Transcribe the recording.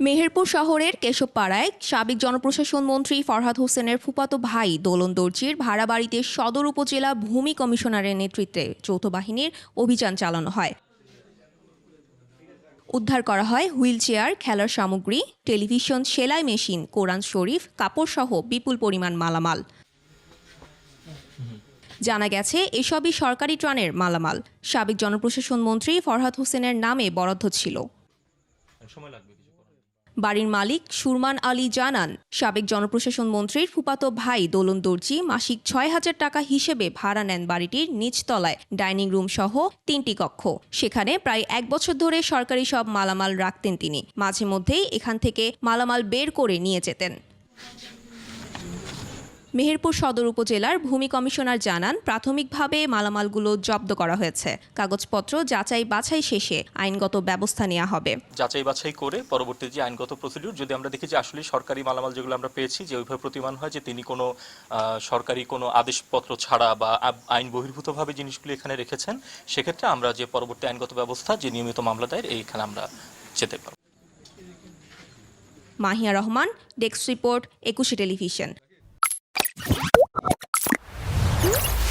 মেহেরপুর শহরের কেশবপাড়ায় সাবেক জনপ্রশাসন মন্ত্রী ফরহাদ হোসেনের ফুপাতো ভাই দোলন দর্জির ভাড়া বাড়িতে সদর উপজেলা ভূমি কমিশনারের নেতৃত্বে যৌথ বাহিনীর অভিযান চালানো হয়। উদ্ধার করা হয় হুইল চেয়ার খেলার সামগ্রী, টেলিভিশন, সেলাই মেশিন, কোরআন শরীফ, কাপড়সহ বিপুল পরিমাণ মালামাল। জানা গেছে, এসবই সরকারি ত্রাণের মালামাল। সাবেক জনপ্রশাসন মন্ত্রী ফরহাদ হোসেনের নামে বরাদ্দ ছিল। বাড়ির মালিক সুরমান আলী জানান, সাবেক জনপ্রশাসন মন্ত্রীর ফুপাতো ভাই দোলন দর্জি মাসিক ছয় হাজার টাকা হিসেবে ভাড়া নেন বাড়িটির নিচতলায় ডাইনিং রুম সহ তিনটি কক্ষ। সেখানে প্রায় এক বছর ধরে সরকারি সব মালামাল রাখতেন তিনি। মাঝে মধ্যেই এখান থেকে মালামাল বের করে নিয়ে যেতেন। মেহেরপুর সদর উপজেলার ভূমি কমিশনার জানান প্রাথমিকভাবে মালামালগুলো জব্দ করা হয়েছে। কাগজপত্র যাচাই বাছাই শেষে আইনগত ব্যবস্থা নেওয়া হবে। যাচাই বাছাই করে পরবর্তী যে আইনগত প্রসিডিউর যদি আমরা দেখি যে আসলে সরকারি মালামাল যেগুলো আমরা পেয়েছি যে ওইভাবে প্রতিমান হয় যে তিনি কোনো সরকারি কোনো আদেশপত্র ছাড়া বা আইন বহির্ভূতভাবে জিনিসগুলো এখানে রেখেছেন সেক্ষেত্রে আমরা যে পরবর্তী আইনগত ব্যবস্থা যে নিয়মিত মামলা দায়ের এইখানে আমরা যেতে পারব। Mahiya Rahman desk report Ekushey television.